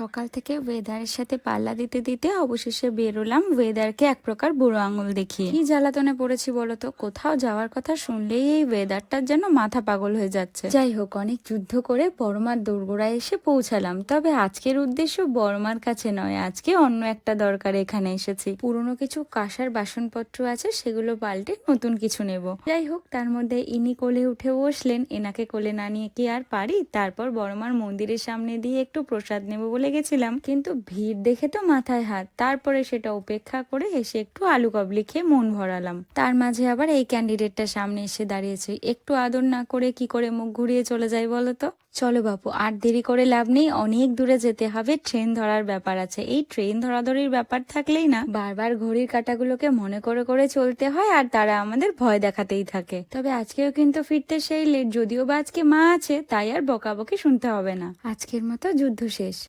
সকাল থেকে ওয়েদারের সাথে পাল্লা দিতে দিতে অবশেষে বেরোলাম ওয়েদারকে এক প্রকার বুড়ো আঙুল দেখিয়ে। কি জ্বালাতনে পড়েছি বলতো? কোথাও যাওয়ার কথা শুনলেই এই ওয়েদারটার যেন মাথা পাগল হয়ে যাচ্ছে। যাই হোক, অনেক যুদ্ধ করে বড়মার দোরগোড়ায় এসে পৌঁছালাম। তবে আজকের উদ্দেশ্য বড়মার কাছে নয়, আজকে অন্য একটা দরকার এখানে এসেছি। পুরনো কিছু কাঁসার বাসনপত্র আছে, সেগুলো পাল্টে নতুন কিছু নেব। যাই হোক, তার মধ্যে ইনি কোলে উঠে বসলেন। এনাকে কোলে না নিয়ে কি আর পারি? তারপর বড়মার মন্দিরের সামনে দিয়ে একটু প্রসাদ নেব বলে গেছিলাম কিন্তু ভিড় দেখে তো মাথায় হাত। তারপরে সেটা উপেক্ষা করে এসে একটু আলু কাবলি খেয়ে মন ভরালাম। তার মাঝে আবার এই ক্যান্ডিডেটটা সামনে এসে দাঁড়িয়েছে। একটু আদর না করে কি করে মুখ ঘুরিয়ে চলে যায় বলো তো? চলো বাপু, আর দেরি করে লাভ নেই, অনেক দূরে যেতে হবে, ট্রেন ধরার ব্যাপার আছে। এই ট্রেন ধরাধরির ব্যাপার থাকলেই না, বারবার ঘড়ির কাঁটাগুলোকে মনে করে করে চলতে হয়, আর তারা আমাদের ভয় দেখাতেই থাকে। তবে আজকেও কিন্তু ফিরতে সেই লেট, যদিও বা আজকে মা আছে, তাই আর বকাবকি শুনতে হবে না। আজকের মতো যুদ্ধ শেষ।